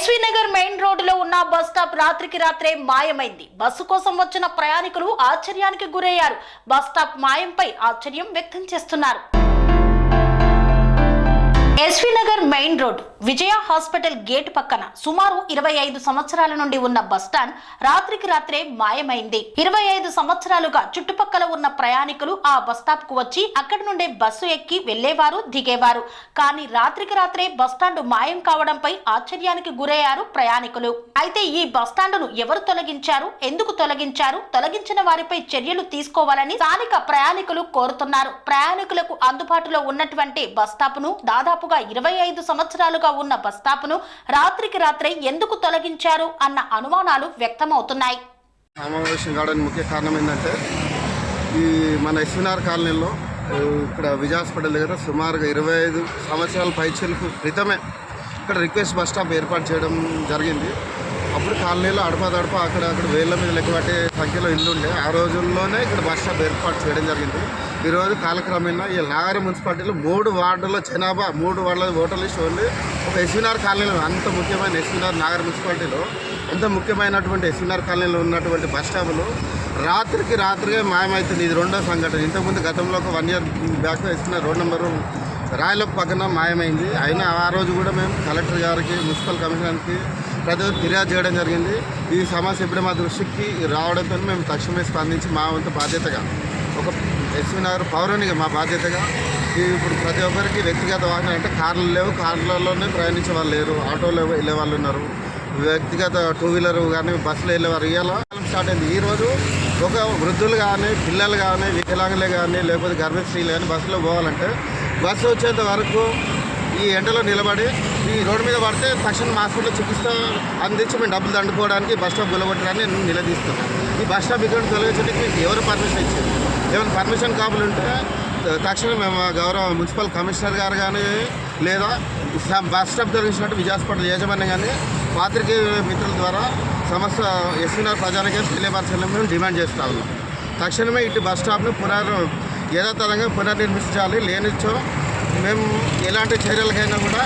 SV Nagar main రోడ్డులో ఉన్న bus stop రాత్రికి రాత్రే మాయమైంది. బస్సు కోసం వచ్చిన ప్రయాణికులు ఆశ్చర్యానికి గురయ్యారు. బస్ స్టాప్ మాయంపై ఆశ్చర్యం వ్యక్తం చేస్తున్నారు. SV Nagar main road Vijaya hospital gate పక్కన సుమారు ఇరవై ఐదు సంవత్సరాల నుండి ఉన్న బస్ స్టాండ్ రాత్రికి రాత్రే మాయమైంది. ఇరవై ఐదు సంవత్సరాలుగా చుట్టుపక్కల ఉన్న ప్రయాణికులు ఆ బస్ స్టాప్కు వచ్చి అక్కడి నుండే బస్సు ఎక్కి వెళ్ళేవారు దిగేవారు. కానీ రాత్రికి రాత్రే బస్ స్టాండ్ మాయం కావడంపై ఆశ్చర్యానికి గురయ్యారు ప్రయాణికులు. అయితే ఈ బస్ ఎవరు తొలగించారు? ఎందుకు తొలగించారు? తొలగించిన వారిపై చర్యలు తీసుకోవాలని స్థానిక ప్రయాణికులు కోరుతున్నారు. ప్రయాణికులకు అందుబాటులో ఉన్నటువంటి బస్ స్టాప్ను దాదాపుగా ఇరవై ఐదు సంవత్సరాలుగా ఉన్న బస్తాపును రాత్రికి రాత్రే ఎందుకు తొలగించారు అన్న అనుమానాలు వ్యక్తమవుతున్నాయి. సమావేశం కావడానికి ముఖ్య కారణం ఏంటంటే ఈ మన ఎస్వినార్ కాలనీలో ఇక్కడ విజయ హాస్పిటల్ దగ్గర సుమారుగా ఇరవై ఐదు సంవత్సరాల పైచలకు క్రితమే ఇక్కడ రిక్వెస్ట్ బస్ స్టాప్ ఏర్పాటు చేయడం జరిగింది. అప్పుడు కాలనీలో అడపదడప అక్కడ అక్కడ వేళ్ళ మీద లెక్కబట్టే సంఖ్యలో ఇల్లు ఉండే ఆ రోజుల్లోనే ఇక్కడ బస్ స్టాప్ ఏర్పాటు చేయడం జరిగింది. ఈరోజు కాలక్రమేణా ఈ నాగరి మున్సిపాలిటీలో మూడు వార్డుల్లో జనాభా మూడు వార్డుల ఓటర్ లిస్ట్ ఉంది ఒక ఎస్వీనార్ కాలనీలో అంత ముఖ్యమైన ఎస్వీనార్ నాగర్ మున్సిపాలిటీలో ఎంత ముఖ్యమైనటువంటి ఎస్వీనార్ కాలనీలో ఉన్నటువంటి బస్ స్టాపులు. రాత్రికి రాత్రిగా మాయమవుతుంది ఇది రెండో సంఘటన. ఇంతకుముందు గతంలో ఒక వన్ ఇయర్ బ్యాక్ ఎస్వినార్ రోడ్ నెంబరు రాయలకు పక్కన మాయమైంది. అయినా ఆ రోజు కూడా మేము కలెక్టర్ గారికి మున్సిపల్ కమిషనర్కి ప్రతి ఫిర్యాదు చేయడం జరిగింది. ఈ సమస్య ఇప్పుడు మా దృష్టికి రావడంతో మేము తక్షణమే స్పందించి మా వంతు బాధ్యతగా ఒక ఎస్వి నగర్ పౌరునిగా మా బాధ్యతగా. ఇప్పుడు ప్రతి ఒక్కరికి వ్యక్తిగత వాహనాలు అంటే కార్లు లేవు. కార్లలోనే ప్రయాణించే వాళ్ళు లేరు. ఆటోలో వెళ్ళే వాళ్ళు ఉన్నారు. వ్యక్తిగత టూ వీలర్ కానీ బస్సులో వెళ్ళేవారు ఇవాళ స్టార్ట్ అయింది. ఈరోజు ఒక వృద్ధులు కానీ పిల్లలు కానీ వికలాంగులే కానీ లేకపోతే గర్భశ్రీలు కానీ బస్సులో పోవాలంటే బస్సు వచ్చేంత వరకు ఈ ఎండలో నిలబడి ఈ రోడ్డు మీద పడితే తక్షణం హాస్పిటల్ చికిత్స అందించి మేము డబ్బులు దండుకోవడానికి బస్ స్టాప్ గులగొట్టడానికి నేను నిలదీస్తున్నాను. ఈ బస్ స్టాప్ ఇక్కడ తొలగించడానికి మీకు ఎవరు పర్మిషన్ ఇచ్చారు? ఏమైనా పర్మిషన్ కాపులు ఉంటే తక్షణం మేము గౌరవ మున్సిపల్ కమిషనర్ గారు కానీ లేదా బస్ స్టాప్ తొలగించినట్టు విజయ యజమాని యాజమాన్యం కానీ పాత్రికేయ మిత్రుల ద్వారా సమస్య ఎస్వీఆర్ ప్రజానికే తెలియపరచాలని మేము డిమాండ్ చేస్తా ఉన్నాం. తక్షణమే ఇటు బస్ స్టాప్ను పునర్ యథాతథంగా పునర్నిర్మించాలి లేనిచ్చో మేము ఎలాంటి చర్యలకైనా కూడా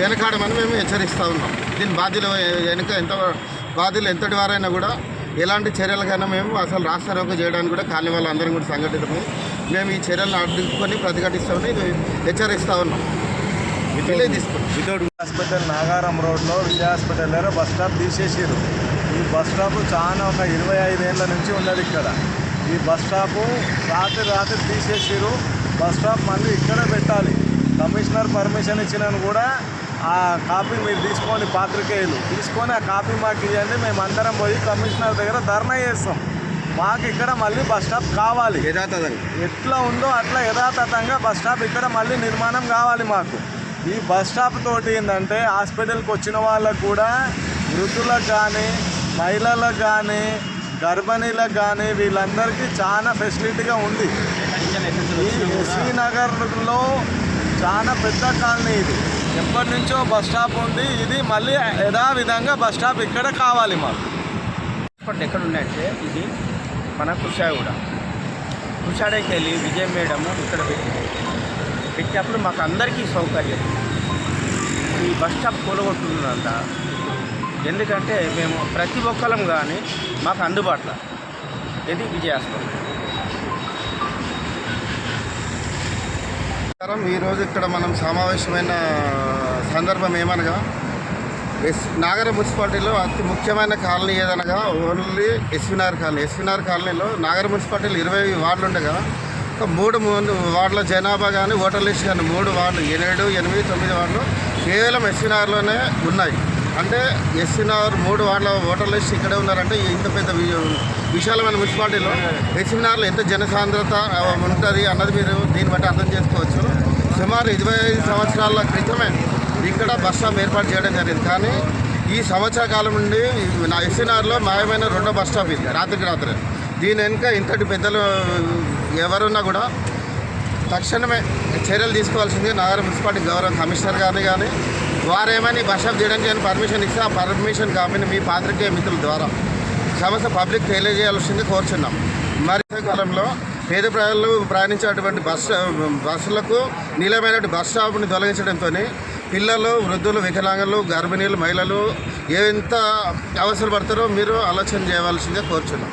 వెనకాడమని మేము హెచ్చరిస్తూ ఉన్నాం. దీని బాధ్యులు వెనుక ఎంత బాధ్యులు ఎంతటి వారైనా కూడా ఎలాంటి చర్యలకైనా మేము అసలు రాస్తారోక చేయడానికి కూడా కాలనీ వాళ్ళందరం కూడా సంఘటితమై మేము ఈ చర్యలను అడ్డుకొని ప్రతిఘటిస్తామని హెచ్చరిస్తూ ఉన్నాం. వితౌట్ హాస్పిటల్ నాగారం రోడ్లో విజయ హాస్పిటల్ దగ్గర బస్ స్టాప్ తీసేసారు ఈ బస్ స్టాప్ చాలా ఒక ఇరవై ఐదేళ్ళ నుంచి ఉన్నది ఇక్కడ. ఈ బస్ స్టాపు రాత్రి రాత్రి తీసేసారు బస్ స్టాప్ మళ్ళీ ఇక్కడ పెట్టాలి. కమిషనర్ పర్మిషన్ ఇచ్చినాను కూడా ఆ కాపీ మీరు తీసుకోండి పాత్రికేయులు. తీసుకొని ఆ కాపీ మాకు ఇవ్వండి మేము అందరం పోయి కమిషనర్ దగ్గర ధర్నా చేస్తాం. మాకు ఇక్కడ మళ్ళీ బస్ స్టాప్ కావాలి. యథాతథంగా. ఎట్లా ఉందో అట్లా యథాతథంగా బస్ స్టాప్ ఇక్కడ మళ్ళీ నిర్మాణం కావాలి మాకు. ఈ బస్ స్టాప్ తోటి ఏంటంటే హాస్పిటల్కి వచ్చిన వాళ్ళకు కూడా వృద్ధులకు కానీ మహిళలకు కానీ గర్భిణీలకు కానీ వీళ్ళందరికీ చాలా ఫెసిలిటీగా ఉంది. ఈ ఎస్వీ నగర్లో చాలా పెద్ద కాలనీ ఇది. ఎప్పటి నుంచో బస్ స్టాప్ ఉంది. ఇది మళ్ళీ యథావిధంగా బస్ స్టాప్ ఇక్కడ కావాలి మాకు. ఎక్కడ ఉన్నాయంటే ఇది మన కుషాగూడ కుషాడకి వెళ్ళి విజయ మేడం ఇక్కడ పెట్టింది పెట్టినప్పుడు మాకు అందరికీ సౌకర్యం. ఈ బస్ స్టాప్ కూలగొట్టున్నదంట ఎందుకంటే మేము ప్రతి ఒక్కరం కానీ మాకు అందుబాటులో. ఇది విజయాస్పదం ఈరోజు ఇక్కడ మనం సమావేశమైన సందర్భం ఏమనగా ఎస్ నాగర మున్సిపాలిటీలో అతి ముఖ్యమైన కాలనీ ఏదనగా ఓన్లీ ఎస్వినార్ కాలనీ. ఎస్వినార్ కాలనీలో నాగర మున్సిపాలిటీలో ఇరవై వార్డులు ఉండగా ఒక మూడు మూడు వార్డుల జనాభా కానీ ఓటర్ లిస్ట్ కానీ మూడు వార్డులు ఏడు ఎనిమిది తొమ్మిది వార్డులు కేవలం ఎస్వినార్లోనే ఉన్నాయి. అంటే ఎస్వినార్ మూడు వార్డుల ఓటర్ లిస్ట్ ఇక్కడే ఉన్నారంటే ఇంత పెద్ద వి- విశాలమైన మున్సిపాలిటీలో ఎస్వినార్లో ఎంత జనసాంద్రత ఉంటుంది అన్నది మీరు దీన్ని బట్టి అర్థం చేసుకోవచ్చు. సుమారు ఇరవై ఐదు సంవత్సరాల క్రితమే ఇక్కడ బస్ స్టాప్ ఏర్పాటు చేయడం జరిగింది. కానీ ఈ సంవత్సర కాలం నుండి నా ఎస్ఎన్ఆర్లో మాయమైన రెండో బస్ స్టాప్ ఇది రాత్రికి రాత్రి. దీని వెనుక ఇంతటి పెద్దలు ఎవరున్నా కూడా తక్షణమే చర్యలు తీసుకోవాల్సింది నగర మున్సిపాలిటీ గౌరవ కమిషనర్ గారిని కానీ వారేమని బస్ స్టాప్ చేయడానికి నేను పర్మిషన్ ఇస్తే. ఆ పర్మిషన్ కాపీని మీ పాత్రికేయ మిత్రుల ద్వారా. సమస్య పబ్లిక్ తెలియజేయాల్సింది కోరుచున్నాం. మరి కాలంలో పేద ప్రజలు ప్రయాణించేటువంటి బస్ బస్సులకు నీలమైనటువంటి బస్ స్టాప్ని తొలగించడంతో పిల్లలు వృద్ధులు వికలాంగులు గర్భిణీలు మహిళలు ఎంత అవసరపడతారో మీరు ఆలోచన చేయవలసిందే కోరుచున్నాం.